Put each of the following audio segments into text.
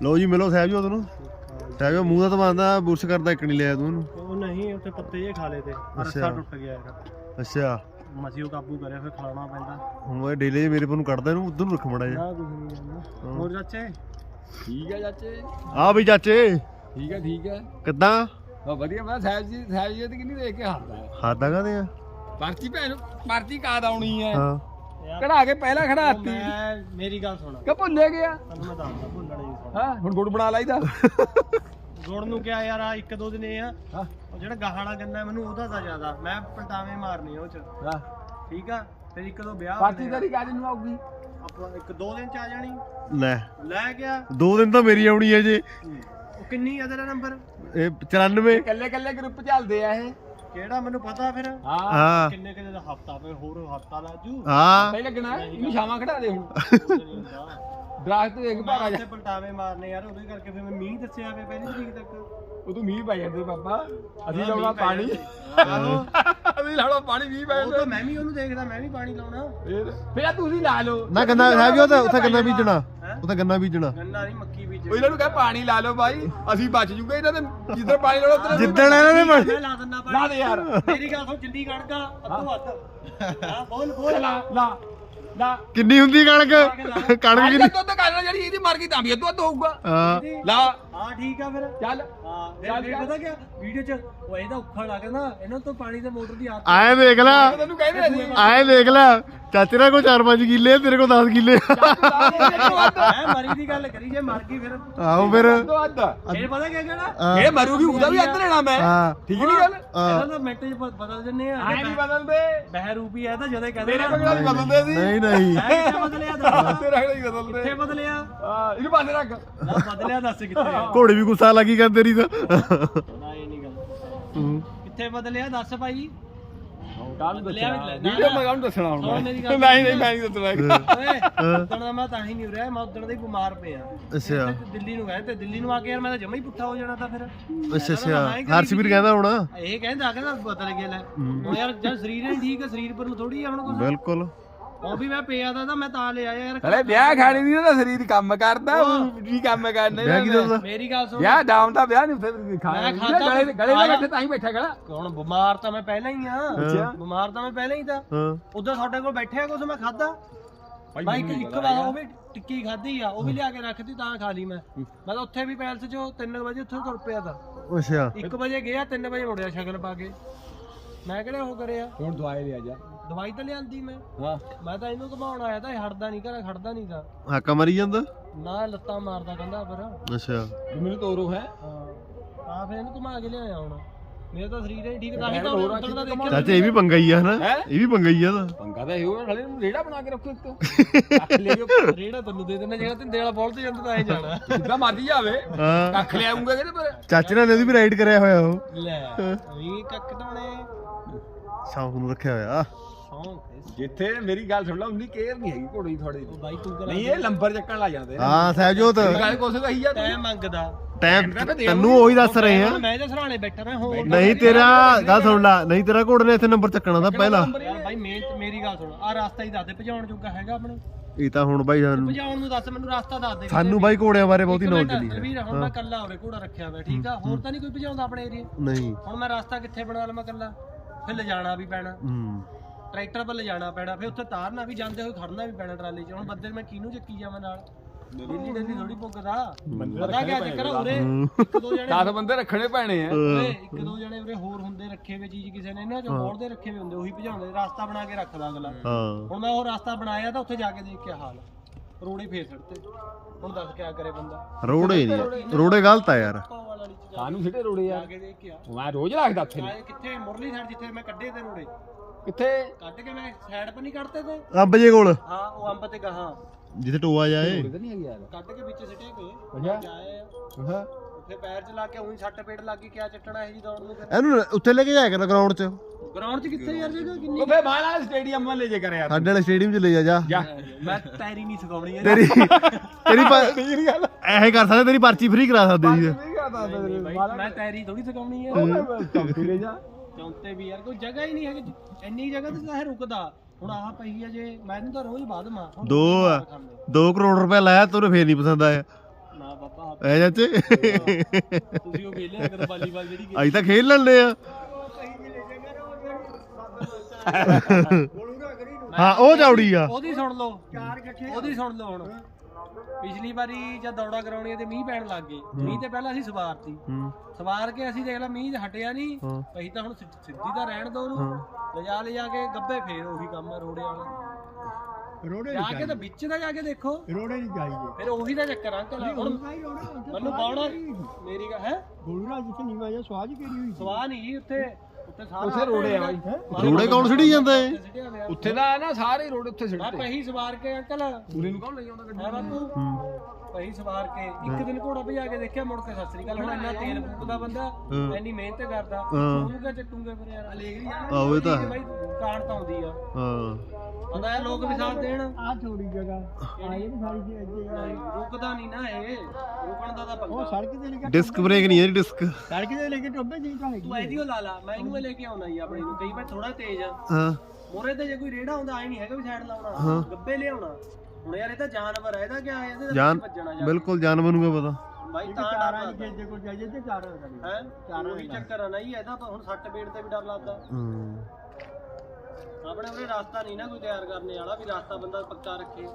ਲਓ ਜੀ ਮਿਲੋ ਸਾਹਿਬ ਜੀ ਤੁਹਾਨੂੰ ਸਾਹਿਬ ਜੀ ਮੂੰਹ ਦਾ ਤਾਂ ਬੰਦਾ ਬੁਰਸ਼ ਕਰਦਾ ਇੱਕ ਨਹੀਂ ਲਿਆ ਤੂੰ। ਉਹ ਨਹੀਂ ਉੱਥੇ ਪੱਤੇ ਜੇ ਖਾ ਲਏ ਤੇ ਰਸਤਾ। ਟੁੱਟ ਗਿਆ ਯਾਰ ਅੱਛਾ। ਮਸੀਓ ਕਾਬੂ ਕਰਿਆ ਫਿਰ ਖਿਲਾਉਣਾ ਪੈਂਦਾ। ਹੁਣ ਇਹ ਡੇਲੇ ਮੇਰੇ ਕੋਲ ਨੂੰ ਕੱਢਦਾ ਇਹਨੂੰ ਉਧਰ ਨੂੰ ਰੱਖ ਮੜਾ ਜਾ ਨਾ ਕੁਝ ਨਹੀਂ ਕਰਨਾ। ਹੋਰ ਚਾਚੇ? ਠੀਕ ਹੈ ਚਾਚੇ। ਆ ਵੀ ਚਾਚੇ। ਠੀਕ ਹੈ ਠੀਕ ਹੈ। ਕਿੱਦਾਂ? ਬਾ ਵਧੀਆ ਮੈਂ ਸਾਹਿਬ ਜੀ ਸਾਹਿਬ ਜੀ ਦੀ ਕਿੰਨੀ ਦੇਖ ਕੇ ਹਾਰਦਾ ਹੈ। ਖਾਦਾ ਕਾਦੇ ਆ? ਪਰਚੀ ਭੈਣ ਪਰਚੀ ਕਾਦ ਆਉਣੀ ਹੈ? ਹਾਂ। ਕਢਾ ਕੇ ਪਹਿਲਾਂ ਖੜਾਤੀ ਮੈਂ ਮੇਰੀ ਗੱਲ ਸੁਣ। ਕਿ ਭੁੱਲੇ ਗਿਆ ਮੈਂ ਦੱਸਦਾ ਭੁੱਲਣਾ ਨਹੀਂ ਸੁਣ ਹਾਂ ਹੁਣ ਗੁੜ ਬਣਾ ਲਾਈਦਾ। ਗੁੜ ਨੂੰ ਕਿਹਾ ਯਾਰ ਆ ਇੱਕ ਦੋ ਦਿਨ ਇਹ ਆ। ਹਾਂ। ਉਹ ਜਿਹੜਾ ਗਾਹਣਾ ਗੰਨਾ ਮੈਨੂੰ ਉਹਦਾ ਤਾਂ ਜ਼ਿਆਦਾ। ਮੈਂ ਪਲਟਾਵੇਂ ਮਾਰਨੀ ਉਹ ਚ। ਹਾਂ। ਠੀਕ ਆ? ਫਿਰ ਇੱਕ ਦੋ ਵਿਆਹ ਆ। ਤੇਰੀ ਕਾਜ ਨੂੰ ਆਊਗੀ? ਆਪਾਂ ਇੱਕ ਦੋ ਦਿਨ ਚ ਆ ਜਾਣੀ। ਲੈ। ਲੈ ਗਿਆ। ਦੋ ਦਿਨ ਤਾਂ ਮੇਰੀ ਆਉਣੀ ਹੈ ਜੇ। ਉਹ ਕਿੰਨੀ ਆ ਤੇਰਾ ਨੰਬਰ ਇਹ 94 ਇਕੱਲੇ ਇਕੱਲੇ ਗਰੁੱਪ ਚੱਲਦੇ ਆ ਇਹ। ਕਿਹੜਾ? ਮੈਨੂੰ ਪਤਾ ਫਿਰ। ਹਾਂ। ਹਾਂ। ਕਿੰਨੇ ਹਫਤਾ ਫਿਰ ਹੋਰ ਹਫਤਾ ਲਾਜੂ ਹਾਂ। ਨਹੀਂ ਲੱਗਣਾ ਇਹਨੂੰ ਛਾਵਾਂ ਖੜਾ ਦੇ ਹੁਣ। ਦਰਖਤ ਦੇਖ ਭਾਰਾ ਜਾ ਪਲਟਾਵੇ ਮਾਰਨੇ ਯਾਰ ਉਹਦੇ ਕਰਕੇ ਫਿਰ ਮੈਂ ਮੀਂਹ ਦੱਸਿਆ ਵੇ ਪਹਿਲੀ ਤਰੀਕ ਤੱਕ। ਉਹ ਤੂੰ ਮੀਂਹ ਪੈ ਜਾਂਦੇ ਬਾਬਾ ਅਸੀਂ ਹਾਂ, ਲਾਉਣਾ ਪਾਣੀ। ਅਸੀਂ ਲਾਉਣਾ ਪਾਣੀ ਮੀਂਹ ਪੈ ਉਹ ਤਾਂ ਜਾਂਦਾ। ਮੈਂ ਵੀ ਉਹਨੂੰ ਦੇਖਦਾ ਮੈਂ ਵੀ ਪਾਣੀ ਲਾਉਣਾ। ਫਿਰ ਫਿਰ ਤੁਸੀਂ ਲਾ ਲਓ। ਨਾ ਗੰਨਾ ਸਾਹਿਬ ਜੀ ਉਹ ਤਾਂ ਉੱਥੇ ਗੰਨਾ ਬੀਜਣਾ ਹੈਂ? ਉੱਥੇ ਗੰਨਾ ਬੀਜਣਾ। ਗੰਨਾ ਨਹੀਂ ਮੱਕੀ ਬੀਜ ਉਹ ਇਹਨਾਂ ਨੂੰ ਕਹੇ ਪਾਣੀ ਲਾ ਲਓ ਬਾਈ ਅਸੀਂ ਬਚ ਜੂਗੇ ਇਹਨਾਂ ਦੇ। ਜਿੱਧਰ ਪਾਣੀ ਲਾਉਣਾ ਉੱਧਰ ਜਿੱਦਣ ਇਹਨਾਂ ਨੇ ਮੈਂ ਲਾ ਦਿੰਦਾ ਲਾ ਦੇ ਯਾਰ। ਮੇਰੀ ਗੱਲ ਸੁਣ ਜਿੰਨੀ ਕਣਕਾ ਅੱਧੋ ਅੱਧ। ਹਾਂ ਬੋਲ ਬੋਲ। ਲਾ ਲਾ ਲਾ। ਕਿੰਨੀ ਹੁੰਦੀ ਕਣਕ? ਕਣਕ ਕਿੰਨੀ? ਦੁੱਧ ਕਰਨਾ ਜਿਹੜੀ ਇਹਦੀ ਮਰ ਗਈ ਤਾਂ ਵੀ ਦੁੱਧ ਹੋਊਗਾ। ਹਾਂ। ਲਾ। ਹਾਂ ਠੀਕ ਆ ਫਿਰ। ਚੱਲ। ਹਾਂ ਫਿਰ ਫਿਰ ਪਤਾ ਕਿਆ? ਵੀਡੀਓ ਚ ਉਹ ਇਹਦਾ ਔਖਾ ਲੱਗਦਾ ਇਹਨਾਂ ਤੋਂ ਪਾਣੀ ਦੇ ਮੋਟਰ ਦੀ ਆਦਤ ਆਏ ਦੇਖ ਲੈ। ਤੈਨੂੰ ਕਹਿੰਦੇ ਸੀ। ਆਏ ਦੇਖ ਲੈ। ਚਾਚੇ ਨਾਲ ਕੋਈ 4-5 ਕਿੱਲੇ ਆ, ਤੇਰੇ ਕੋਲ 10 ਕਿੱਲੇ। ਆ। ਮੈਂ ਮਰੀ ਦੀ ਗੱਲ ਕਰੀ ਜੇ ਮਰ ਗਈ ਫਿਰ। ਆਹੋ ਫਿਰ। ਇਹ ਪਤਾ ਕਿਆ ਕਹਿਣਾ? ਹਾਂ, ਇਹ ਮਰੂਗੀ ਉਹਦਾ ਵੀ ਅੱਧ ਲੈਣਾ ਮੈਂ। ਹਾਂ। ਠੀਕ ਨਹੀਂ ਗੱਲ? ਹਾਂ। ਇਹਨਾਂ ਦਾ ਮਿੰਟ ਚ ਬ- ਬਦਲ ਜੰਨੇ ਆ। ਐ ਨਹੀਂ ਬਦਲਦੇ। ਬਹਿ ਰੂਪੀ ਆ ਤਾਂ ਜਦੋਂ ਕਹਿੰਦੇ ਤੇਰੇ ਬਗੜਾ ਨਹੀਂ ਬਦਲਦੇ ਸੀ। ਨਹੀਂ ਨਹੀਂ। ਬਦਲਿਆ ਦੱਸ ਤੇਰੇ ਬਗੜਾ ਨਹੀਂ ਬਦਲਦੇ। ਕਿੱਥੇ ਬਦਲਿਆ? ਹਾਂ ਇਹਨੂੰ ਬੰਦ ਰੱਖ। ਨਾ ਬਦਲਿਆ ਦੱਸ ਕਿੱਥੇ ਆ? ਘੋੜੇ ਵੀ ਗੁੱਸਾ ਲੱਗੀ ਕਰ ਤੇਰੀ ਤਾਂ। ਨਾ ਇਹ ਨਹੀਂ ਗੱਲ। ਹੂੰ। ਕਿੱਥੇ ਬਦਲਿਆ? ਦੱਸ ਭਾਈ। ਕੱਲ ਬਦਲਿਆ ਵੀ ਲੈ- ਵੀਡੀਓ ਮੈਂ ਕਾਹਨੂੰ ਦੱਸਣਾ ਹੁਣ ਸੁਣ ਮੇਰੀ ਗੱਲ। ਨਹੀਂ ਨਹੀਂ ਮੈਂ ਨਹੀਂ ਦੱਸਣਾ ਓਏ ਉਦੋਂ ਦਾ ਮੈਂ ਤਾਂ ਹੀ ਨਹੀਂ ਰਿਹਾ ਮੈਂ ਉਦੋਂ ਦਾ ਹੀ ਬਿਮਾਰ ਪਿਆ। ਅੱਛਾ। ਤੇ ਦਿੱਲੀ ਨੂੰ ਗਏ ਤੇ ਦਿੱਲੀ ਨੂੰ ਆ ਕੇ ਯਾਰ ਮੈਂ ਤਾਂ ਜਮਾ ਹੀ ਪੁੱਠਾ ਹੋ ਜਾਣਾ ਤਾਂ ਫਿਰ। ਅੱਛਾ ਅੱਛਾ। ਹਰਸ਼ਵੀਰ ਕਹਿੰਦਾ ਹੁਣ। ਇਹ ਕਹਿੰਦਾ ਕਹਿੰਦਾ ਬਦਲ ਗਿਆ ਲੈ। ਹੁਣ ਯਾਰ ਜਦ ਸਰੀਰ ਹੀ ਠੀਕ ਹੈ ਸਰੀਰ ਪਰ ਨੂੰ ਥੋੜੀ ਆ ਹੁਣ ਕੁਝ ਬਿਲਕੁਲ। ਉਹ ਵੀ ਮੈਂ ਪਿਆ ਦਾ ਤਾਂ ਮੈਂ ਤਾਂ ਲੈ ਆਇਆ ਯਾਰ ਹਲੇ ਵਿਆਹ ਖਾਣੀ। ਨਹੀਂ ਨਾ ਸਰੀਰ ਕੰਮ ਕਰਦਾ ਉਹ ਕੀ ਕੰਮ ਕਰਨੇ ਵਿਆਹ ਮੇਰੀ ਗੱਲ ਸੁਣ। ਵਿਆਹ ਡਾਊਨ ਦਾ ਵਿਆਹ ਨਹੀਂ ਉੱਥੇ ਖਾਣਾ ਮੈਂ ਖਾਧਾ ਗਲੇ ਗਲੇ ਨਾਲ ਬੈਠੇ ਤਾਂ ਹੀ ਬੈਠਾ ਖੜਾ ਹੁਣ ਬਿਮਾਰ ਤਾਂ ਮੈਂ ਪਹਿਲਾਂ ਹੀ ਆ ਅੱਛਾ। ਬਿਮਾਰ ਤਾਂ ਮੈਂ ਪਹਿਲਾਂ ਹੀ ਤਾਂ। ਹਾਂ। ਉਦੋਂ ਸਾਡੇ ਕੋਲ ਬੈਠਿਆ ਕੁਝ ਮੈਂ ਖਾਦਾ ਬਾਈ ਇੱਕ ਇੱਕ ਵਾਰ ਉਹ ਵੀ ਟਿੱਕੀ ਖਾਧੀ ਆ ਉਹ ਵੀ ਲਿਆ ਕੇ ਰੱਖਤੀ ਤਾਂ ਖਾ ਲਈ ਮੈਂ। ਮੈਂ ਤਾਂ ਉੱਥੇ ਵੀ ਪੈਲਸ 'ਚ 3 ਵਜੇ ਉੱਥੇ ਤੁਰ ਪਿਆ ਤਾਂ। ਅੱਛਾ। 1 ਵਜੇ ਗਿਆ 3 ਵਜੇ ਮੁੜਿਆ ਸ਼ਗਨ ਪਾ ਕੇ। ਮੈਂ ਕਿਹੜਾ ਉਹ ਕਰਿਆ? ਹੁਣ ਦਵਾਈ ਲਿਆ ਜਾ। ਦਵਾਈ ਤਾਂ ਲਿਆਂਦੀ ਮੈਂ। ਹਾਂ। ਮੈਂ ਤਾਂ ਇਹਨੂੰ ਘਮਾਉਣ ਆਇਆ ਤਾਂ ਇਹ ਹਟਦਾ ਨਹੀਂ ਘਰ ਖੜਦਾ ਨਹੀਂ ਤਾਂ। ਹਾਕਾ ਮਰੀ ਜਾਂਦਾ? ਨਾ ਲੱਤਾਂ ਮਾਰਦਾ ਕਹਿੰਦਾ ਪਰ। ਅੱਛਾ। ਮੈਨੂੰ ਤੋਰੋ ਹੈ। ਹਾਂ। ਆ ਫਿਰ ਇਹਨੂੰ ਘੁਮਾ ਕੇ ਲਿਆਇਆ ਹੁਣ। ਮੇਰਾ ਤਾਂ ਸਰੀਰ ਹੀ ਠੀਕ ਤਾਂ ਹੀ ਤਾਂ ਹੋਰ ਉਦੋਂ ਦਾ ਦੇਖਿਆ। ਚਾਚਾ ਇਹ ਵੀ ਪੰਗਾ ਹੀ ਆ ਹਨਾ? ਇਹ ਵੀ ਪੰਗਾ ਹੀ ਆ ਤਾਂ। ਪੰਗਾ ਤਾਂ ਇਹੋ ਹਲੇ ਨੂੰ ਰੇੜਾ ਬਣਾ ਕੇ ਰੱਖੋ ਇੱਕ ਕੱਖ ਲੈ ਕੇ ਰੇੜਾ ਤੈਨੂੰ ਦੇ ਦੇਣਾ ਜਿਹੜਾ ਤਿੰਦੇ ਵਾਲਾ ਬੋਲ ਤੇ ਜਾਂਦਾ ਤਾਂ ਐ ਜਾਣਾ। ਜਿੱਦਾਂ ਮਰਜ਼ੀ ਜਾਵੇ। ਹਾਂ। ਕੱਖ ਲਿਆਉਂਗਾ ਕਿਹਦੇ ਪਰ। ਚਾਚੇ ਨਾਲ ਇਹਦੀ ਵੀ ਰਾਈਡ ਕਰਿਆ ਹੋਇਆ ਉਹ। ਲੈ ਵੀ ਕੱਕ ਟਾਣੇ ਸ਼ੌਂਕ ਨੂੰ ਰੱਖਿਆ ਹੋਇਆ। ਸੌਂਕ ਜਿੱਥੇ ਮੇਰੀ ਗੱਲ ਸੁਣ ਲਾ ਉਨੀ ਕੇਅਰ ਨਹੀਂ ਹੈਗੀ ਘੋੜੀ ਥੋੜੀ ਉਹ ਬਾਈ ਤੂੰ ਕਰਾ ਨਹੀਂ ਇਹ ਲੰਬਰ ਚੱਕਣ ਲੱਗ ਜਾਂਦੇ ਨੇ। ਹਾਂ ਸਹਿਜੋਤ। ਗੱਲ ਕੋਸੇ ਕਹੀ ਜਾ ਤੂੰ? ਟਾਈਮ ਮੰਗਦਾ। ਟਾਈਮ ਤੈਨੂੰ ਉਹੀ ਦੱਸ ਰਹੇ ਆ। ਮੈਂ ਇਹਦੇ ਸਰਾਣੇ ਬੈਠਾ ਮੈਂ ਹੋਰ ਨਹੀਂ ਤੇਰਾ ਗੱਲ ਸੁਣ ਲੈ ਨਹੀਂ ਤੇਰਾ ਘੋੜੇ ਨੇ ਇੱਥੇ ਨੰਬਰ ਚੱਕਣਾ ਦਾ ਪਹਿਲਾ। ਯਾਰ ਬਾਈ ਮੇਨ ਮੇਰੀ ਗੱਲ ਸੁਣ ਆ ਰਸਤਾ ਹੀ ਦੱਸ ਦੇ ਭਜਾਉਣ ਜੋਗਾ ਹੈਗਾ ਆਪਣੇ। ਇਹ ਤਾਂ ਹੁਣ ਬਾਈ ਸਾਨੂੰ ਭਜਾਉਣ ਨੂੰ ਦੱਸ ਮੈਨੂੰ ਰਸਤਾ ਦੱਸ ਦੇ। ਸਾਨੂੰ ਬਾਈ ਘੋੜਿਆਂ ਬਾਰੇ ਬਹੁਤੀ ਨੌਲੇਜ ਨਹੀਂ ਵੀਰ ਹੈ ਹੁਣ ਮੈਂ ਕੱਲਾ ਹੋਵੇ ਘੋੜਾ ਰੱਖਿਆ ਹੋਇਆ ਠੀਕ ਆ? ਹੋਰ ਤਾਂ ਨਹੀਂ ਕੋਈ ਭਜਾਉਂਦਾ ਆਪਣੇ ਏਰੀਏ ਨਹੀਂ। ਹੁਣ ਮੈਂ ਰਸਤਾ ਕਿੱਥੇ ਬਣਾ ਲਵਾਂ ਕੱਲਾ ਫਿਰ ਲਿਜਾਣਾ ਵੀ ਪੈਣਾ। ਹੂੰ। ਟਰੈਕਟਰ 'ਤੇ ਲਿਜਾਣਾ ਪੈਣਾ ਫਿਰ ਉੱਥੇ ਤਾਰਨਾ ਵੀ ਜਾਂਦੇ ਹੋਏ ਖੜਨਾ ਵੀ ਪੈਣਾ ਟਰਾਲੀ 'ਚ। ਹੁਣ ਬੰਦੇ ਨੂੰ ਮੈਂ ਕਿਹਨੂੰ ਚੱਕੀ ਜਾਵਾਂ ਨਾਲ? ਦਿੱਲੀ ਦਿੱਲੀ ਥੋੜੀ ਭੁੱਗਦਾ ਪਤਾ ਕਿਆ ਚੱਕਰ ਆ, ਉਰੇ? ਇੱਕ ਦੋ ਜਣੇ 10 ਬੰਦੇ ਰੱਖਣੇ ਪੈਣੇ ਆ। ਇੱਕ ਦੋ ਜਣੇ ਉਰੇ ਹੋਰ ਹੁੰਦੇ ਰੱਖੇ ਵੇ ਚੀਜ਼ ਕਿਸੇ ਨੇ ਇਹਨਾਂ ਚੋਂ ਮੋੜਦੇ ਰੱਖੇ ਵੇ ਹੁੰਦੇ ਉਹੀ ਭਜਾਉਂਦੇ ਰਸਤਾ ਬਣਾ ਕੇ ਰੱਖਦਾ ਅਗਲਾ। ਹਾਂ। ਹੁਣ ਮੈਂ ਉਹ ਰਸਤਾ ਬਣਾਇਆ ਤਾਂ ਉੱਥੇ ਜਾ ਕੇ ਦੇਖ ਕੇ ਹਾਲ ਰੋੜੇ ਫੇਰ ਛੱਡਤੇ ਹੁਣ ਦੱਸ ਕਿਆ ਕਰੇ ਬੰਦਾ। ਰੋੜੇ ਨਹੀਂ ਰੋੜੇ ਗਲਤ ਆ ਯਾਰ। ਵਾਲੀ ਚ ਜਾ ਸਾਨੂੰ ਸਿੱਧੇ ਰੋੜੇ ਜਾ ਆ ਕੇ ਦੇਖ ਕੇ ਆ। ਮੈਂ ਰੋਜ਼ ਰੱਖਦਾ ਉੱਥੇ। ਆਏ ਕਿੱਥੇ? ਮੁਰਲੀ ਸਾਈਡ ਜਿੱਥੇ ਮੈਂ ਕੱਢੇ ਤੇ ਰੋੜੇ। ਕਿੱਥੇ? ਕੱਢ ਕੇ ਮੈਂ ਸਾਈਡ 'ਪਰ ਨਹੀਂ ਕੱਢਤੇ ਤੇ। ਅੰਬ ਜੇ ਕੋਲ। ਹਾਂ ਉਹ ਅੰਬ ਤੇ ਗਾਹਾਂ ਜਿੱਥੇ ਟੋਆ ਜਾਏ। ਰੋੜੇ ਤਾਂ ਨਹੀਂ ਹੈਗੇ ਯਾਰ। ਕੱਢ ਕੇ ਵਿੱਚ ਸਿੱਟੇ ਪਏ ਅੱਛਾ। ਜਾਏ। ਹਾਂ ਉੱਥੇ ਪੈਰ ਚ ਲਾ ਕੇ ਉਹੀ ਸੱਟ ਪੇਟ ਲੱਗ ਗਈ ਕਿਆ ਚੱਟਣਾ ਇਹ ਜੀ ਦੌੜ ਨੂੰ ਫਿਰ। ਇਹਨੂੰ ਉੱਥੇ ਲੈ ਕੇ ਜਾਇਆ ਕਰ ਗਰਾਊਂਡ 'ਚ। ਗਰਾਊਂਡ 'ਚ ਕਿੱਥੇ ਯਾਰ ਜਗ੍ਹਾ? ਕਿੰਨੀ ਉਹ ਫੇ ਮਾਲਾ ਸਟੇਡੀਅਮ ਮਾ ਲੈ ਜੇ ਕਰ ਯਾਰ। ਸਾਡੇ ਵਾਲੇ ਸਟੇਡੀਅਮ 'ਚ ਲੈ ਜਾ ਜਾ। ਜਾ। ਮੈਂ ਤੈਰੀ ਨਹੀਂ ਸਿਖਾਉਣੀ ਹੈ ਤੇਰੀ ਤੇਰੀ ਪ- ਨਹੀਂ ਗੱਲ। ਐਸੇ ਕਰ ਸਕਦੇ ਤੇਰੀ ਪਰਚੀ ਫ੍ਰੀ ਕਰਾ ਸਕਦੇ ਸੀ ਨਹੀਂ ਕਰਦਾ ਬਾਈ, ਮੈਂ ਤੈਰੀ ਥੋੜੀ ਸਿਖਾਉਣੀ ਹੈ। ਚੌਂਕੀ ਲੈ ਜਾ। ਚੌਂਤੇ ਵੀ ਯਾਰ ਕੋਈ ਜਗ੍ਹਾ ਹੀ ਨਹੀਂ ਹੈਗੀ। ਇੰਨੀ ਜਗ੍ਹਾ ਤੇ ਤਾਂ ਇਹ ਰੁਕਦਾ। ਹੁਣ ਆਹ ਪਈ ਆ ਜੇ ਮੈਨੂੰ ਤਾਂ ਰੋਜ਼ ਬਾਦ ਮਾਂ। ਦੋ ਆ। 2 ਕਰੋੜ ਰੁਪਏ ਲਾਇਆ ਤੈਨੂੰ ਫੇਰ ਨਹੀਂ ਪਸੰਦ ਆਇਆ। ਨਾ ਬਾਬਾ ਐ ਚਾਚੇ। ਤੁਸੀਂ ਉਹ ਖੇਲਿਆ ਕਰੋ ਵਾਲੀਬਾਲ ਜਿਹੜੀ ਅਸੀਂ ਤਾਂ ਖੇਲ ਲੈਂਦੇ ਆ। ਹਾਂ ਉਹ ਚੌੜੀ ਆ। ਉਹਦੀ ਸੁਣ ਲਓ। ਉਹਦੀ ਸੁਣ ਲਓ ਹੁਣ। ਪਿਛਲੀ ਵਾਰੀ ਜਦ ਦੌੜਾ ਕਰਾਉਣੀ ਤੇ ਮੀਂਹ ਪੈਣ ਲੱਗ ਗਏ। ਮੀਂਹ ਤੇ ਪਹਿਲਾਂ ਅਸੀਂ ਸਵਾਰ ਤੀ ਹੂੰ। ਸਵਾਰ ਕੇ ਅਸੀਂ ਦੇਖ ਲਾ ਮੀਂਹ ਹਟਿਆ ਨਹੀਂ ਅਸੀਂ ਤਾਂ ਹੁਣ ਸਿੱਧ- ਸਿੱਧੀ ਤਾਂ ਰਹਿਣ ਦੋ ਉਹਨੂੰ। ਲਿਜਾ ਲਿਜਾ ਕੇ ਗੱਬੇ ਫੇਰ ਉਹੀ ਕੰਮ ਆ ਰੋੜੇ ਵਾਲਾ। ਰੋੜੇ ਜਾ ਕੇ ਤਾਂ ਵਿੱਚ ਦਾ ਜਾ ਕੇ ਦੇਖੋ। ਰੋੜੇ ਨਹੀਂ ਚਾਹੀਦੇ ਫਿਰ ਉਹੀ ਦਾ ਚੱਕਰ ਆ ਅੰਕਲ। ਹੁਣ ਮੈਨੂੰ ਬਾਉਣਾ ਮੇਰੀ ਗਾ ਹੈ? ਗੋਲੂਰਾ ਜਿੱਥੇ ਨੀਵਾ ਜਾ ਸਵਾਜ ਕਿਹੜੀ ਹੋਈ ਸਵਾਹ ਨਹੀਂ ਜੀ ਉੱਥੇ। ਉੱਥੇ ਰੋੜੇ ਆ ਬਾਈ ਰੋੜੇ ਕੌਣ ਛੜੀ ਜਾਂਦਾ? ਏ। ਉੱਥੇ ਦਾ ਨਾ ਸਾਰੇ ਰੋੜੇ ਉੱਥੇ ਆ ਸਿੱਟਦੇ ਪਹੀ ਸਵਾਰ ਕੇ ਅੰਕਲ। ਪੂਰੇ ਨੂੰ ਕੌਣ ਲਈ ਆਉਂਦਾ ਗੱਡੀ? ਬਾਪੂ। ਪਹੀ ਸਵਾਰ ਕੇ ਇੱਕ ਦਿਨ ਘੋੜਾ ਭਜਾ ਕੇ ਦੇਖਿਆ ਮੁੜ ਕੇ ਸਤਿ ਸ੍ਰੀ ਅਕਾਲ। ਹੁਣ ਇੰਨਾ ਤੇਲ ਫੂਕਦਾ ਬੰਦਾ। ਇੰਨੀ ਮਿਹਨਤ ਕਰਦਾ। ਉਹਨੂੰ ਕਿਆ ਚੱਟੂਗੇ ਫਿਰ ਯਾਰ। ਆਹੋ ਇਹ ਤਾਂ ਹੈ। ਬਾਈ ਕਾਣ ਤਾਂ ਆਉਂਦੀ ਆ। ਹਾਂ। ਪਤਾ ਹੈ ਲੋਕ ਵੀ ਸਾਥ ਦੇਣ। ਆ ਥੋੜੀ ਜਗ੍ਹਾ। ਆ ਇਹ ਸਾਰੀ ਜੀ ਇੱਥੇ ਨਹੀਂ, ਰੁਕਦਾ ਨਹੀਂ ਨਾ ਇਹ। ਰੁਕਣ ਦਾ ਤਾਂ ਉਹ ਪੰਗਾ ਸੜਕ ਤੇ ਲਿਖਿਆ ਡਿਸਕ ਬ੍ਰੇਕ ਨਹੀਂ ਹੈ ਡਿਸਕ ਸੜਕ ਤੇ ਲੈ ਕੇ ਟੋਬੇ ਜੀ ਤਾਂ ਤੂੰ ਐਦੀ ਉਹ ਲਾ ਲਾ ਮੈਂ ਇਹਨੂੰ ਲੈ ਕੇ ਆਉਣਾ ਜੀ ਆਪਣੇ ਨੂੰ। ਕਈ ਵਾਰ ਥੋੜਾ ਤੇਜ਼। ਆ ਹਾਂ। ਮੋਰੇ ਤੇ ਜੇ ਕੋਈ ਰੇੜਾ ਹੁੰਦਾ ਆਈ ਨਹੀਂ ਹੈਗਾ ਵੀ ਸਾਈਡ ਹਾਂ। ਲਾਉਣਾ ਗੱਬੇ ਲਿਆਉਣਾ। ਹੁਣ ਯਾਰ ਇਹ ਤਾਂ ਜਾਨਵਰ ਹੈ ਇਹਦਾ ਕੀ ਆ ਇਹਦੇ ਤਾਂ ਜਾਨ ਭੱਜਣਾ ਜਾ ਬਿਲਕੁਲ ਜਾਨ ਬਣੂਗਾ ਪਤਾ। ਬਾਈ ਤਾਂ ਡਰ ਨਹੀਂ ਕਿਸੇ ਕੋਲ ਜਾਈਏ ਤੇ ਚਾਰ ਹੋ ਜਾਣੀ ਹੈ? ਚਾਰੋਂ ਹੀ ਚੱਕਰ ਆ ਨਹੀਂ ਇਹਦਾ ਤਾਂ ਹੁਣ ਸੱਟ ਪੇੜ ਤੇ ਵੀ ਡਰ ਲੱਗਦਾ। ਹੂੰ। ਆਪਣੇ ਉਰੇ ਰਸਤਾ ਨਹੀਂ ਨਾ ਕੋਈ ਤਿਆਰ ਕਰਨੇ ਵਾਲਾ ਵੀ ਰਸਤਾ ਬੰਦਾ ਪੱਕਾ ਰੱਖੇ।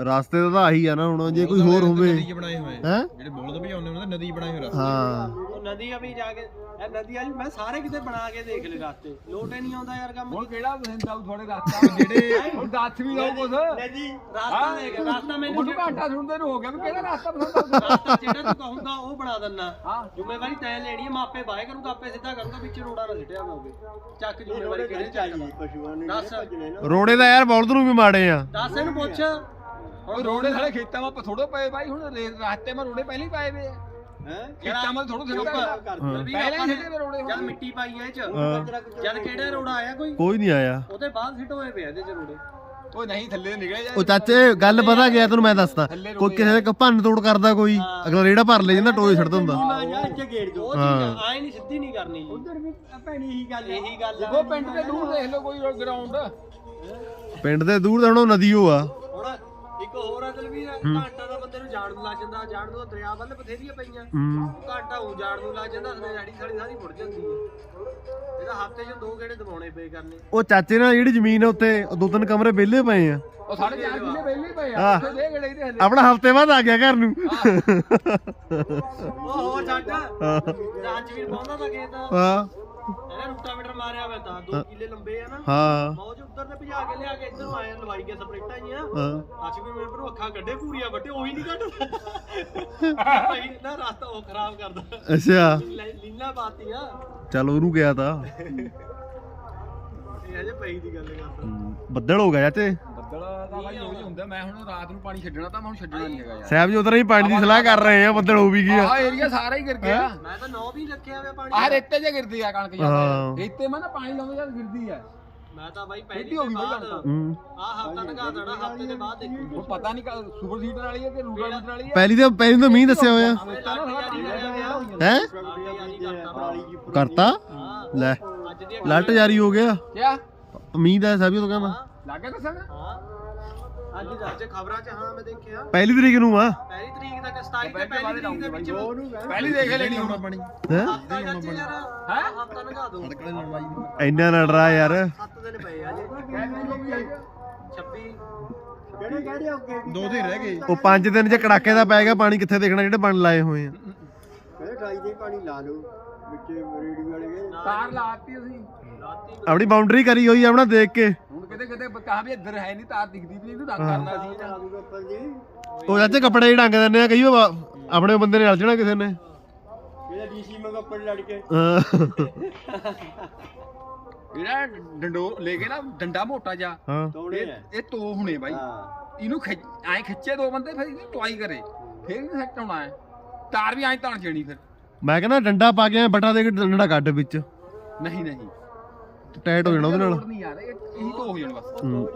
ਰਾਸਤੇ ਦਾ ਤਾਂ ਆਹੀ ਆ ਨਾ ਹੁਣ ਜੇ ਕੋਈ ਹੋਰ ਹੋਵੇ। ਬਣਾਏ ਹੋਏ ਹੈ? ਜਿਹੜੇ ਬੋਲਦ ਭਜਾਉਂਦੇ ਉਹਨਾਂ ਦਾ ਨਦੀ ਬਣਾਏ ਹੋਏ ਰਸਤੇ ਹਾਂ। ਉਹ ਨਦੀ ਆ ਵੀ ਜਾ ਕੇ ਇਹ ਨਦੀ ਵਾਲੀ ਮੈਂ ਸਾਰੇ ਕਿਤੇ ਬਣਾ ਕੇ ਦੇਖ ਲਏ ਰਸਤੇ। ਲੋਟੇ ਨਹੀਂ ਆਉਂਦਾ ਯਾਰ ਕੰਮ ਹੁਣ ਕਿਹੜਾ ਪਸੰਦ ਆਉ ਥੋੜੇ ਰਸਤਾ ਜਿਹੜੇ ਹੁਣ ਦੱਸ ਵੀ ਲਓ ਕੁਛ। ਨਦੀ ਰਸਤਾ ਦੇਖ ਰਸਤਾ ਮੈਨੂੰ ਉਹਨੂੰ ਘੰਟਾ ਸੁਣਦੇ ਨੂੰ ਹੋ ਗਿਆ ਵੀ ਕਿਹੜਾ ਰਸਤਾ ਪਸੰਦ ਆਉ ਰਸਤਾ ਜਿਹੜਾ ਤੂੰ ਕਹੂੰਗਾ ਉਹ ਬਣਾ ਦਿੰਨਾ। ਹਾਂ। ਜ਼ਿੰਮੇਵਾਰੀ ਤੈਂ ਲੈਣੀ ਹੈ ਮਾਪੇ ਬਾਏ ਕਰੂੰਗਾ ਆਪੇ ਸਿੱਧਾ ਕਰੂੰਗਾ ਵਿੱਚ ਰੋੜਾ ਨਾ ਸਿੱਟਿਆ ਹੋਵੇ ਚੱਕ ਜ਼ਿੰਮੇਵਾਰੀ ਕਿਹੜੇ ਚਾਹੀਦੀ ਪਸ਼ੂਆਂ ਦੱਸ। ਰੋੜੇ ਦਾ ਯਾਰ ਬਲਦ ਨੂੰ ਵੀ ਮਾੜੇ ਆ। ਦੱਸ ਇਹਨੂੰ ਪੁੱਛ। ਉਹ ਰੋੜੇ ਸਾਰੇ ਖੇਤਾਂ ਮਾ ਥੋੜੋ ਪਏ ਬਾਈ ਹੁਣ ਰੇ- ਰਸਤੇ ਮਾ ਰੋੜੇ ਪਹਿਲਾਂ ਹੀ ਪਾਏ ਵੇ ਹੈ? ਖੇਤਾਂ ਮਾ ਥੋੜੋ ਸਿੱਟੇ ਪਹਿਲਾਂ ਹੀ ਸਿੱਟੇ ਵੇ ਰੋੜੇ ਜਦ ਮਿੱਟੀ ਪਾਈ ਐ ਇਹ ਚ। ਜਦ ਕਿਹੜਾ ਰੋੜਾ ਆਇਆ ਕੋਈ? ਕੋਈ ਨਹੀਂ ਆਇਆ। ਉਹਦੇ ਬਾਅਦ ਸਿੱਟ ਹੋਏ ਪਏ ਇਹਦੇ ਚ ਰੋੜੇ। ਉਹ ਨਹੀਂ ਥੱਲੇ ਨਿਕਲੇ ਉਹ ਚਾਚੇ ਗੱਲ ਪਤਾ ਗਿਆ ਤੈਨੂੰ ਮੈਂ ਦੱਸਦਾ। ਕੋਈ ਕਿਸੇ ਦੇ ਭੰਨ ਤੋੜ ਕਰਦਾ ਕੋਈ ਅਗਲਾ ਰੇੜਾ ਭਰ ਲੈ ਜਾਂਦਾ ਟੋਏ ਛੱਡ ਦਿੰਦਾ। ਉਹ ਚੀਜ਼ ਆਏ ਨਹੀਂ ਸਿੱਧੀ ਨਹੀਂ ਕਰਨੀ ਜੀ। ਉਧਰ ਵੀ ਭੈਣੀ ਇਹੀ ਗੱਲ ਇਹੀ ਗੱਲ ਆ। ਉਹ ਪਿੰਡ ਦੇ ਦੂਰ ਦੇਖ ਲਓ ਕੋਈ ਗਰਾਊਂਡ ਪਿੰਡ ਦੇ ਦੂਰ ਦਾ ਹੁਣ ਨਦੀ ਉਹ ਆ। ਹੁਣ ਇੱਕ ਹੋਰ ਅਦਲ ਵੀ ਆ, ਘਾਟਾ ਦਾ ਬੰਦੇ ਨੂੰ ਜਾਣ ਨੂੰ ਲੱਗ ਜਾਂਦਾ ਜਾਣ ਨੂੰ ਤਾਂ ਦਰਿਆ ਵੱਲ ਬਥੇਰੀਆਂ ਪਈਆਂ। ਹੂੰ। ਘਾਟਾ ਉਹ ਜਾਣ ਨੂੰ ਲੱਗ ਜਾਂਦਾ ਸਨੇ ਸਾਡੀ ਸਾਰੀ ਸਾਰੀ ਮੁੜ ਜਾਂਦੀ ਹੈ। ਇਹਦਾ ਹਫ਼ਤੇ 'ਚ ਦੋ ਗੇੜੇ ਦਬਾਉਣੇ ਪਏ ਕਰਨੇ। ਉਹ ਚਾਚੇ ਨਾਲ ਜਿਹੜੀ ਜ਼ਮੀਨ ਆ ਉੱਤੇ ਉਹ ਦੋ ਤਿੰਨ ਕਮਰੇ ਵਿਹਲੇ ਪਏ ਆ। ਉਹ ਸਾਡੇ ਚਾਰ ਕਿੱਲੇ ਪਹਿਲੇ ਪਏ ਆ ਹਾਂ। ਉੱਥੇ ਦੇ ਗੜੇ ਦੇ ਹਲੇ। ਆਪਣਾ ਹਫ਼ਤੇ ਬਾਅਦ ਆ ਗਿਆ ਘਰ ਨੂੰ। ਉਹ ਹੋ। ਛੱਡ ਰਾਜਵੀਰ ਪਾਉਂਦਾ ਤਾਂ ਖੇਤ। ਹਾਂ। ਇਹਨੇ ਰੂਟਾਵੀਟਰ ਮਾਰਿਆ ਹੋਇਆ ਤਾਂ। 2 ਕਿੱਲੇ ਲੰਬੇ ਆ ਨਾ। ਹਾਂ। ਮੌਜ ਉੱਧਰ ਤੇ ਭਜਾ ਕੇ ਲਿਆ ਕੇ ਇੱਧਰ ਨੂੰ ਆਇਆ ਲਵਾਈ ਕੇ ਸਪਰੇਟਾਂ ਜੀਆਂ ਹਾਂ। ਅੱਜ ਵੀ ਮੇਰੇ ਪਰ ਅੱਖਾਂ ਕੱਢੇ ਪੂਰੀਆਂ ਵੱਟੇ ਉਹੀ ਨਹੀਂ ਕੱਢਦਾ। ਭਾਈ ਨਾ ਰਸਤਾ ਉਹ ਖਰਾਬ ਕਰਦਾ। ਅੱਛਾ। ਲੀ- ਲੀਲਾ ਪਾਤੀ ਆ। ਚੱਲ ਉਹਨੂੰ ਗਿਆ ਤਾਂ। ਇਹ ਅਜੇ ਪਈ ਦੀ ਗੱਲ ਕਰਦਾ। ਹੂੰ, ਬੱਦਲ ਹੋ ਗਿਆ ਚਾਚੇ ਬੱਦਲ ਦਾ ਭਾਈ ਉਹੀ ਹੁੰਦਾ ਮੈਂ ਹੁਣ ਰਾਤ ਨੂੰ ਪਾਣੀ ਛੱਡਣਾ ਤਾਂ ਮੈਂ ਹੁਣ ਛੱਡਣਾ ਨਹੀਂ ਹੈਗਾ ਯਾਰ। ਸਾਹਿਬ ਜੀ ਉਧਰ ਹੀ ਪਾਣੀ ਦੀ ਸਲਾਹ ਕਰ ਰਹੇ ਆ ਬੱਦਲ ਹੋ ਵੀ ਗਿਆ ਆਹ ਏਰੀਆ ਸਾਰਾ ਹੀ ਗਿਰ ਗਿਆ। ਮੈਂ ਤਾਂ ਨੌ ਵੀ ਰੱਖਿਆ ਹੋਇਆ ਪਾਣੀ ਆਹ ਰੇਤੇ 'ਚ ਗਿਰਦੀ ਆ ਕਣਕ ਹਾਂ। ਜਾਂਦਾ ਰੇਤੇ ਮੈਂ ਨਾ ਪਾਣੀ ਲਾਉਂਦਾ ਜਦ ਗਿਰਦੀ ਆ। ਮੈਂ ਤਾਂ ਬਾਈ ਪਹਿਲੀ ਹੋ ਗਈ ਬਾਈ ਹੂੰ। ਆਹ ਹਫਤਾ ਲਗਾ ਦੇਣਾ ਹਫ਼ਤੇ ਦੇ ਬਾਅਦ ਦੇਖੂਗਾ ਹੁਣ ਪਤਾ ਨਹੀਂ ਸੁਪਰ ਸੀਡਰ ਵਾਲੀ ਹੈ ਕਿ ਰੂਟਾ ਸੀਡਰ ਵਾਲੀ ਹੈ ਪਹਿਲੀ ਤਾਂ ਪਹਿਲੀ ਤਾਂ ਮੀਂਹ ਦੱਸਿਆ ਹੋਇਆ। ਹੈ? ਕਰਤਾ? ਹਾਂ। ਲੈ। ਅੱਜ ਦੀ ਲੱਟ ਜਾਰੀ ਹੋ ਗਿਆ। ਕਿਆ? ਮੀਂਹ ਦਾ ਸਾਹਿਬ ਜੀ ਤੋਂ ਕਹਿੰਦਾ। ਲੱਗੇ ਦੱਸਣ? ਹਾਂ। ਅੱਜ ਅੱਜ ਖਬਰਾਂ 'ਚ ਹਾਂ ਮੈਂ ਦੇਖਿਆ। ਪਹਿਲੀ ਤਰੀਕ ਨੂੰ ਆ? ਪਹਿਲੀ ਤਰੀਕ ਤੱਕ 27 ਤੇ ਪਹਿਲੀ ਤਰੀਕ ਦੇ ਵਿੱਚ ਪਹਿਲੀ ਦੇਖ ਲੈਣੀ ਹੁਣ ਪਾਣੀ ਹੈ? ਹਫਤਾ? ਹਫਤਾ ਲਗਾ ਦੋ। ਇੰਨਾ ਨਾ ਡਰਾ ਯਾਰ। 7 ਦਿਨ ਪਏ ਆ ਜੇ। 26 ਕਿਹੜੇ ਕਿਹੜੇ ਓਕੇ ਦੋ ਦਿਨ ਰਹਿ ਗਏ। ਉਹ ਪੰਜ ਦਿਨ ਜੇ ਕੜਾਕੇ ਦਾ ਪੈ ਗਿਆ ਪਾਣੀ ਕਿੱਥੇ ਦੇਖਣਾ ਜਿਹੜੇ ਬਣ ਲਾਏ ਹੋਏ ਆ। ਕਿਹੜੇ ਟਰਾਈ ਦੇ ਪਾਣੀ ਲਾ ਲਓ ਵਿੱਚ ਰੇਡੀ ਵਾਲੇ ਤਾਰ ਲਾਤੀ ਅਸੀਂ। ਆਪਣੀ ਬਾਉਂਡਰੀ ਕਰੀ ਹੋਈ ਆ ਆਪਣਾ ਦੇਖ ਕੇ। ਕਿਤੇ ਕਿਤੇ ਕਹਾ ਵੀ ਇੱਧਰ ਹੈ ਨਹੀਂ ਤਾਰ ਦਿਖਦੀ ਵੀ ਨਹੀਂ ਇਹਨੂੰ ਰੰਗ ਕਰਨਾ ਸੀ ਉਹ ਚਾਚੇ ਕੱਪੜੇ ਹੀ ਡੰਗ ਦਿੰਦੇ ਆ ਕਈ ਵਾਰ ਆਪਣੇ ਬੰਦੇ ਨੇ ਰਲ ਜਾਣਾ ਕਿਸੇ ਨੇ। ਇਹਦਾ ਡੀਸੀ ਮੰਗਾ ਉੱਪਰ ਲੜ ਕੇ। ਹਾਂ। ਇਹਦਾ ਡੰਡੋ ਲੈ ਕੇ ਨਾ ਡੰਡਾ ਮੋਟਾ ਜਾ ਹਾਂ। ਇਹ ਇਹ ਤੋ ਹੁਣੇ ਬਾਈ। ਇਹਨੂੰ ਖਿੱਚ ਐ ਖਿੱਚੇ ਦੋ ਬੰਦੇ ਫਿਰ ਇਹਨੂੰ ਟਵਾਈ ਕਰੇ। ਫਿਰ ਇਹਨੂੰ ਸੈੱਟ ਹੋਣਾ ਹੈ। ਤਾਰ ਵੀ ਐਂ ਤਣ ਜਣੀ ਫਿਰ। ਮੈਂ ਕਹਿੰਦਾ ਡੰਡਾ ਪਾ ਕੇ ਐਂ ਬਟਾ ਦੇ ਕੇ ਡੰਡਾ ਕੱਢ ਵਿੱਚ। ਨਹੀਂ ਨਹੀਂ। ਟਾਈਟ ਹੋ ਜਾਣਾ ਉਹਦੇ ਨਾਲ। ਲੋੜ ਨਹੀਂ ਯਾਰ ਇਹ ਇਹੀ ਤੋ ਹੋ ਜਾਣ ਬਸ। ਹੂੰ।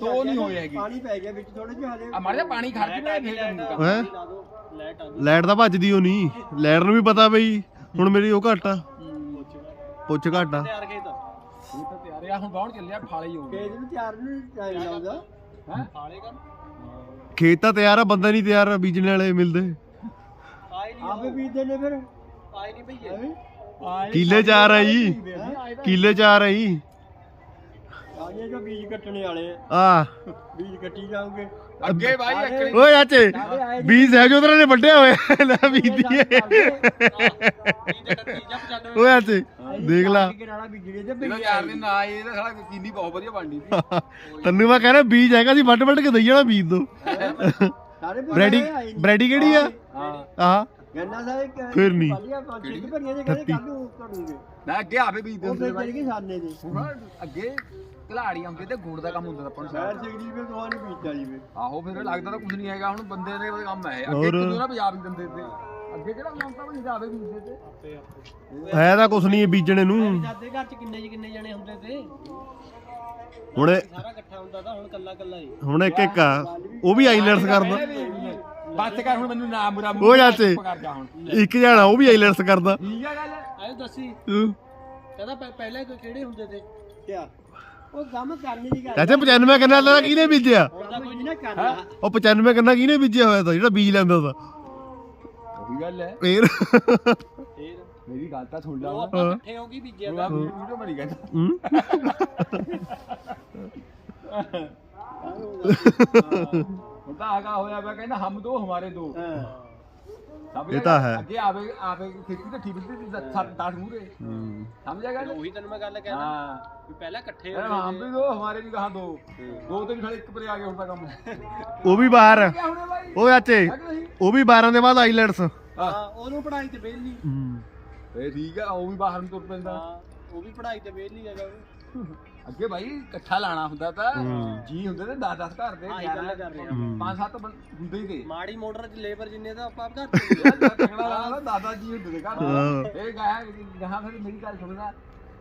ਤੋ ਨਹੀਂ ਹੋਈ ਹੈਗੀ। ਪਾਣੀ ਪੈ ਗਿਆ ਵਿੱਚ ਥੋੜੇ ਜਿਹਾ ਹਲੇ ਆ ਮਾੜਾ ਜਿਹਾ ਪਾਣੀ ਖਰਚ ਪਿਆ ਫੇਰ ਕਰੂੰਗਾ ਹੈਂ? ਲਾ ਦੋ ਲਾਈਟ ਆ ਗਈ। ਲਾਈਟ ਤਾਂ ਭੱਜਦੀ ਹੋ ਨਹੀਂ। ਲਾਈਟ ਨੂੰ ਵੀ ਪਤਾ ਬਈ ਹੁਣ ਮੇਰੀ ਉਹ ਘੱਟ ਆ। ਪੁੱਛ ਘੱਟ ਆ। ਤਿਆਰ ਖੇਤ ਇਹ ਤਾਂ ਤਿਆਰ ਆ ਹੁਣ ਬਾਹਰ ਚੱਲਿਆ ਫਾਲੇ ਹੀ ਹੋ ਗਏ। ਖੇਤ ਨੂੰ ਤਿਆਰ ਨੂੰ ਟਾਈਮ ਲਾਉਂਦਾ ਹੈ? ਹਾਲੇ ਕਰ। ਖੇਤ ਤਾਂ ਤਿਆਰ ਆ ਬੰਦਾ ਨਹੀਂ ਤਿਆਰ ਬੀਜਣ ਵਾਲੇ ਮਿਲਦੇ। ਆਪੇ ਬੀਜਦੇ ਨੇ ਫਿਰ। ਆਏ ਨਹੀਂ ਭਈਏ। ਹੈਂ? ਕਿੱਲੇ ਚਾਰ ਆ ਜੀ ਕਿੱਲੇ ਚਾਰ ਆ। ਜੀ ਆਗੇ ਜੋ ਬੀਜ ਕੱਟਣੇ ਵਾਲੇ ਆ। ਆ। ਬੀਜ ਕੱਟੀ ਜਾਓਗੇ। ਅੱਗੇ ਬਾਈ ਅੱਗੇ ਓਏ ਚਾਚੇ ਬੀਜ ਹੈ ਜੋ ਤੇਰੇ ਨੇ ਵੱਡੇ ਹੋਏ ਲੈ ਬੀਜੀਏ ਓਏ ਚਾਚੇ ਦੇਖ ਲਾ। ਆਏ ਤੈਨੂੰ ਮੈਂ ਕਹਿੰਦਾ ਬੀਜ ਹੈਗਾ ਸੀ ਵੱਡ ਵੱਡ ਕੇ ਦਈ ਜਾਣਾ ਬੀਜ ਦੋ ਬ੍ਰੈਡੀ ਬ੍ਰੈਡੀ ਕਿਹੜੀ ਆ? ਆਹ। ਗੰਨਾ ਸਾਹਿਬ ਫਿਰ ਨਹੀਂ। ਠੀਕ ਭਰੀਆਂ ਜੇ ਕਹਿੰਦੇ ਕੱਲ ਨੂੰ ਕਰੂਗੇ ਨਾ ਅੱਗੇ ਆਪੇ ਵੀ ਉਹ ਦਿੰਦੇ ਫਿਰ ਬਾਈ। ਚਲ ਗਏ ਸਾਨੇ ਦੇ ਹੁਣ ਅੱਗੇ ਘਲਾੜੀ ਆਉਂਦੇ ਤੇ ਗੁੜ ਦਾ ਕੰਮ ਹੁੰਦਾ ਤਾਂ ਆਪਾਂ ਨੂੰ ਸ਼ਹਿਰ ਸਾਰਾ। ਸਿਗਰੀ ਵੀ ਤੋਂ ਨਹੀਂ ਬੀਜਦਾ ਜੀ ਵੇ ਆਹੋ ਫਿਰ ਲੱਗਦਾ ਤਾਂ ਕੁਝ ਨਹੀਂ ਹੈਗਾ। ਹੁਣ ਬੰਦੇ ਦੇ ਕੰਮ ਹੈ। ਇਹ। ਅੱਗੇ ਹੋਰ। ਇੱਕ ਦੂਜੇ ਨਾਲ ਪੰਜਾਬ ਹੀ ਦਿੰਦੇ ਤੇ। ਅੱਗੇ ਕਿਹੜਾ ਮੰਨਤਾ ਵੀ ਜਾਵੇ ਵੀ ਦਿੰਦੇ ਤੇ। ਹੈ ਤਾਂ ਕੁਛ ਨਹੀਂ ਬੀਜਣੇ ਨੂੰ। ਦਾਦੇ ਘਰ ਚ ਕਿੰਨੇ ਜੀ ਕਿੰਨੇ ਜਣੇ ਹੁੰਦੇ ਤੇ? ਹੁਣ ਇਹ- ਸਾਰਾ ਇਕੱਠਾ ਹੁੰਦਾ ਤਾਂ ਹੁਣ ਕੱਲਾ ਕੱਲਾ ਹੀ। ਹੁਣ ਇੱਕ ਇੱਕ ਆ। ਉਹ ਵੀ ਆਈਲੈਂਡਸ ਕਰਦਾ ਬਸ ਕਰ ਹੁਣ ਮੈਨੂੰ ਨਾਮ ਮੁਰਾ ਉਹ ਚਾਚੇ। ਕਰ ਜਾ ਹੁਣ। ਇੱਕ ਜਣਾ ਉਹ ਵੀ ਆਈਲੈਂਡਸ ਕਰਦਾ। ਠੀਕ ਆ ਗੱਲ? ਆਇਓ ਦੱਸੀ। ਹੂੰ। ਕਹਿੰਦਾ ਪਹਿ- ਪਹਿਲਾਂ ਕੋਈ ਕਿਹੜੇ ਹੁੰਦੇ ਤੇ। ਕਿਆ? ਉਹ ਕੰਮ ਕਰਨੀ ਦੀ ਗੱਲ ਚਾਚੇ 95 ਕਿੰਨਾ ਲੈਣਾ ਕਿਹਨੇ ਬੀਜਿਆ? ਤਾਂ ਨਾ ਕਰਨਾ ਉਹ 95 ਕਿੰਨਾ ਕਿਹਨੇ ਬੀਜਿਆ ਹੋਇਆ ਤਾਂ ਜਿਹੜਾ ਬੀਜ ਲੈਂਦਾ ਤਾਂ। ਉਹੀ ਗੱਲ ਹੈ ਫੇਰ? ਫੇਰ? ਮੇਰੀ ਗੱਲ ਤਾਂ ਸੁਣ ਲਾ। ਉਹ ਆਪਾਂ ਇਕੱਠੇ ਹੋ ਕੇ ਬੀਜਿਆ ਉਹ ਤਾਂ ਆ ਵੀਡੀਓ ਬਣੀ ਕਹਿੰਦਾ। ਹੂੰ। ਹੁਣ ਤਾਂ ਆਗਾ ਹੋਇਆ ਪਿਆ ਕਹਿੰਦਾ ਹਮ ਦੋ ਹਮਾਰੇ ਦੋ। ਹਾਂ। ਸਮਝ ਇਹ ਤਾਂ ਹੈ। ਅੱਗੇ ਆਵੇ ਆਵੇ ਖੇਤੀ ਤਾਂ ਠੀਕ ਸੱਤ 10 ਮੂਰੇ ਹੂੰ। ਸਮਝਿਆ ਗੱਲ? ਉਹੀ ਤੈਨੂੰ ਮੈਂ ਗੱਲ ਕਹਿਣਾ। ਹਾਂ। ਵੀ ਪਹਿਲਾਂ ਇਕੱਠੇ ਇਹ ਹੁੰਦੇ ਹਮ ਵੀ ਦੋ ਹਮਾਰੇ ਵੀ ਕਹਾ ਦੋ। ਦੋ ਤੇ ਵੀ ਸਾਲੇ ਇੱਕ ਪਰੇ ਆ ਗਏ ਹੁਣ ਤਾਂ ਕੰਮ। ਉਹ ਵੀ ਬਾਹਰ। ਆ। ਕਿਆ ਹੋਣੇ ਬਾਈ। ਉਹ ਚਾਚੇ ਹੈ ਕਿ ਨਹੀਂ ਉਹ ਵੀ 12 ਦੇ ਬਾਅਦ ਆਈਲੈਂਡਸ। ਹਾਂ। ਉਹਨੂੰ ਪੜ੍ਹਾਈ ਤੇ ਵਿਹਲੀ ਇਹ ਠੀਕ ਆ ਉਹ ਵੀ ਬਾਹਰ ਨੂੰ ਤੁਰ ਪੈਂਦਾ। ਹਾਂ ਉਹ ਵੀ ਪੜ੍ਹਾਈ ਤੇ ਵਿਹਲੀ ਹੈਗਾ। ਉਹ ਅੱਗੇ ਬਾਈ ਇਕੱਠਾ ਲਾਣਾ ਹੁੰਦਾ ਤਾਂ ਜੀ ਹੁੰਦੇ ਤੇ 10 10 ਘਰ ਦੇ ਆਹੀ ਗੱਲ ਕਰ ਰਹੇ ਆ। ਪੰਜ ਸੱਤ ਬੰ- ਹੁੰਦੇ ਹੀ ਤੇ। ਮਾੜੀ ਮੋਟਰ ਚ ਲੇਬਰ ਜਿੰਨੇ ਦਾ ਆਪਾਂ ਘਰ ਚ ਤਕੜਾ ਲਾਣਾ ਦਾਦਾ ਜੀ ਹੁੰਦੇ ਤੇ ਘਰ। ਇਹ ਗਾਹ ਗਾਹ ਫਿਰ ਮੇਰੀ ਗੱਲ ਸੁਣਦਾ।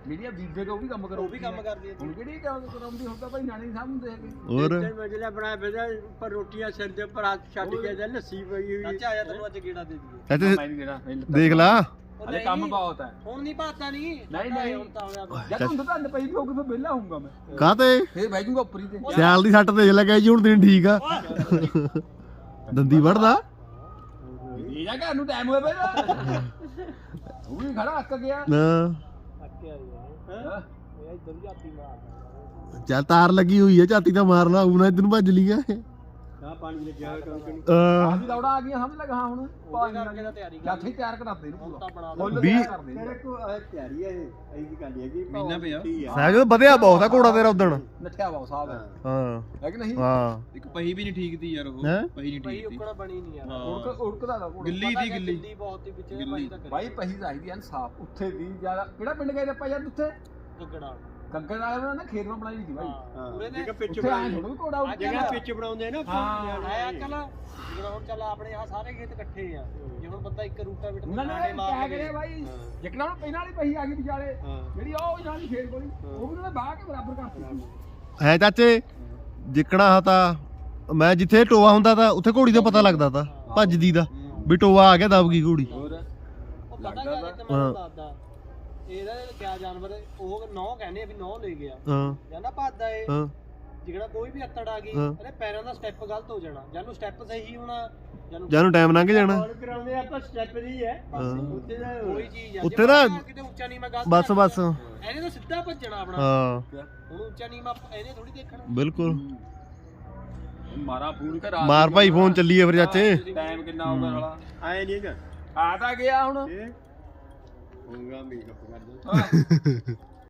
ਜਿਹੜੀਆਂ ਬੀਬੇ ਤੋਂ ਉਹ ਵੀ ਕੰਮ ਕਰੋ ਉਹ ਵੀ ਕੰਮ ਕਰਦੀ ਹੈ ਹੁਣ ਕਿਹੜੀ ਕੰਮ ਕਰਾਉਂਦੀ ਤਾਂ ਭਾਈ ਨਿਆਣੇ ਨਹੀਂ ਸਮਝਦੇ ਹੈਗੇ। ਹੋਰ? ਤੇ ਮੈਂ ਜਿਹੜਾ ਬਣਾਇਆ ਫਿਰਦਾ ਪਰ ਰੋਟੀਆਂ ਸਿਰ ਦੇ ਉੱਪਰ ਹੱਥ ਛੱਡ ਕੇ ਜਾਂ ਲੱਸੀ ਪਈ ਹੋਈ। ਚਾਚਾ ਆਇਆ ਤੈਨੂੰ ਅੱਜ ਗੇੜਾ ਦੇ ਦਈਏ। ਮੈਂ ਨਹੀਂ ਦੇਣਾ। ਦੇਖ ਲਾ। ਹਲੇ ਕੰਮ ਬਹੁਤ ਹੈ। ਹੁਣ ਨਹੀਂ ਭਾਤਾ ਨਹੀਂ ਨਹੀਂ, ਨਹੀਂ। ਹੁਣ ਤਾਂ ਹੋਇਆ ਪਿਆ। ਜਦ ਹੁਣ ਤਾਂ ਅੰਨ ਪਈ ਵੀ ਹੋਊਗੀ ਫਿਰ ਵਿਹਲਾ ਹੋਊਗਾ ਮੈਂ। ਕਾਤੇ ਫੇਰ ਬਹਿ ਜਾਊਗਾ ਉੱਪਰ ਤੇ। ਸਿਆਲ ਦੀ ਸੱਟ ਦੇਖ ਲੱਗਾ ਜੀ ਹੁਣ ਦਿਨ ਠੀਕ ਆ। ਦੰਦੀ ਵੜਦਾ ਇਹ ਜਾ ਘਰ ਨੂੰ ਟਾਈਮ ਹੋਇਆ ਪਿਆ ਉਹ ਵੀ ਖੜਾ ਅੱਕ ਗਿਆ। ਨਾ। ਅੱਕਿਆ ਹੀ। ਹੈ ਹਾਂ। ਇਹ ਇੱਧਰ ਆਪੀ ਮਾਰਦਾ ਚੱਲ ਤਾਰ ਲੱਗੀ ਹੋਈ ਹੈ ਝਾਤੀ ਤਾਂ ਮਾਰ ਲਾ ਉਹਨਾਂ ਇਧਰ ਨੂੰ ਭੱਜ ਲੀਆਂ ਆ ਪਾਣੀ ਲੱਗਿਆ ਨੂੰ ਅਹ, ਵੀ ਦੌੜਾ ਆ ਗਈਆਂ ਸਮਝ ਲਗਾ? ਹੁਣ ਉਹਦੇ ਕਰਕੇ ਤਾਂ ਤਿਆਰੀ ਕਰ ਜੱਥੇ ਤਿਆਰ ਕਰਾਤੇ ਇਹਨੂੰ ਪੂਰਾ। ਫੁੱਲ ਵੀਹ- ਤਿਆਰ ਕਰਦੇ ਤੇਰੇ ਕੋ ਇਹ ਤਿਆਰੀ ਹੈ ਇਹ ਐਂ ਦੀ ਗੱਲ ਹੈਗੀ ਮਹੀਨਾ ਪਿਆ। ਆ। ਸਾਹਿਬ ਵਧਿਆ ਬਹੁਤ ਆ ਘੋੜਾ ਤੇਰਾ ਉਦਣ। ਨੱਠਿਆ ਵਾ ਸਾਹਿਬ ਹੈ। ਹਾਂ। ਹੈ। ਕਿ ਨਹੀਂ? ਹਾਂ। ਇੱਕ ਪਹੀ ਵੀ ਨਹੀਂ ਠੀਕ ਤੀ ਯਾਰ ਉਹ। ਹੈਂ? ਪਹੀ ਨਹੀਂ ਭਾਈ ਠੀਕ ਤੀ। ਉਕੜਾ ਬਣੀ ਨਹੀਂ ਯਾਰ। ਉੜਕ ਉੜਕਦਾ ਦਾ ਘੋੜਾ। ਗਿੱਲੀ ਦੀ ਗਿੱਲੀ। ਗਿੱਲੀ ਬਹੁਤ ਹੀ ਵਿੱਚ। ਭਾਈ ਤਾਂ ਕਰੀ। ਬਾਈ ਪਹੀ ਚਾਹੀਦੀ ਐ ਸਾਫ਼ ਉੱਥੇ ਦੀ ਜ਼ਿਆਦਾ ਕਿਹੜਾ ਪਿੰਡ ਗਏ ਆਪਾਂ ਯਾਰ ਉੱਥੇ? ਗੱਗੜਾ ਕੰਕਰ ਵਾਲੇ ਉਹਨਾਂ ਨੇ ਖੇਤ ਨੂੰ ਬਣਾਈ ਸੀ ਬਾਈ। ਹਾਂ ਪੂਰੇ ਨੇ? ਉੱਥੇ ਆਏ ਬਣਾਉਂਦੇ। ਉੱਠ ਜਿਹੜਾ ਪਿੱਛ ਬਣਾਉਂਦੇ ਨਾ ਹਾਂ। ਆਇਆ ਕੱਲ ਜਿਹੜਾ ਹੁਣ ਚੱਲ ਆਪਣੇ ਆ ਸਾਰੇ ਖੇਤ ਇਕੱਠੇ ਆ। ਜੇ ਹੁਣ ਬੰਦਾ ਇੱਕ ਰੂਟਾ ਬਿਟ ਉਹਨਾਂ ਨੇ ਕਿਆ ਕਰਿਆ ਬਾਈ? ਜਿਕਣਾ ਨੂੰ ਪਹਿਲਾਂ ਵਾਲੀ ਪਹੀ ਆ ਗਈ ਵਿਚਾਲੇ। ਹਾਂ। ਜਿਹੜੀ ਉਹ ਵਿਚਾਲੀ ਖੇਤ ਕੋਲੀ ਉਹ ਵੀ ਉਹਨਾਂ ਨੇ ਬਾਹ ਕੇ ਬਰਾਬਰ ਕਰਤੀ ਹੈ ਚਾਚੇ ਜਿੱਕਣਾ ਹਤਾ ਮੈਂ ਜਿੱਥੇ ਟੋਆ ਹੁੰਦਾ ਤਾਂ ਉੱਥੇ ਘੋੜੀ ਦਾ ਪਤਾ ਲੱਗਦਾ ਤਾ ਭੱਜਦੀ ਦਾ। ਵੀ ਟੋਆ ਆ ਗਿਆ ਦਬ ਗਈ ਘੋੜੀ। ਹੋਰ? ਉਹ ਪਤਾ ਮੈਂ ਹਾਂ। ਦੱਸਦਾ। ਇਹਦਾ ਕਿਆ ਜਾਨਵਰ ਹੈ, ਉਹ ਨੌ ਕਹਿੰਦੇ ਆ ਵੀ ਨੌ ਲੈ ਗਿਆ। ਹਾਂ। ਕਹਿੰਦਾ ਭੱਜਦਾ ਏ ਹਾਂ। ਜਿਹੜਾ ਕੋਈ ਵੀ ਅੱਤੜ ਆ ਗਈ। ਇਹਦੇ ਪੈਰਾਂ ਦਾ ਸਟੈਪ ਗਲਤ ਹੋ ਜਾਣਾ। ਜਾਂ ਨੂੰ ਸਟੈਪ ਸਹੀ ਹੋਣਾ ਜਾਂ ਨੂੰ ਜਾਨੂੰ ਟਾਈਮ ਲੰਘ ਜਾਣਾ। ਬੋਲ ਕਰਾਉਂਦੇ ਆਪਾਂ ਸਟੈਪ ਦੀ ਹੈ। ਉੱਤੇ ਦਾ ਕੋਈ ਚੀਜ਼ ਆ। ਨਾ- ਪਤਾ ਕਿਤੇ ਉੱਚਾ ਨੀਵਾਂ ਗਲਤ ਬਸ ਬਸ। ਇਹਨੇ ਤਾਂ ਸਿੱਧਾ ਭੱਜਣਾ ਆਪਣਾ। ਹਾਂ। ਹੁਣ ਉੱਚਾ ਨੀਵਾਂ ਇਹਨੇ ਥੋੜੀ ਦੇਖਣਾ। ਬਿਲਕੁਲ। ਮਾਰਾ ਫੋਨ ਕਰ ਮਾਰ ਭਾਈ ਫੋਨ ਚੱਲੀਏ ਫਿਰ ਚਾਚੇ। ਟਾਈਮ ਕਿੰਨਾ ਹੋ ਗਿਆ ਸਾਲਾ? ਆਏ ਨਹੀਂ ਹੈਗਾ ਆ ਤਾਂ ਗਿਆ ਹੁਣ। ਇਹ ਹੋਊਗਾ ਮੇਕਅਪ ਕਰ ਦੋ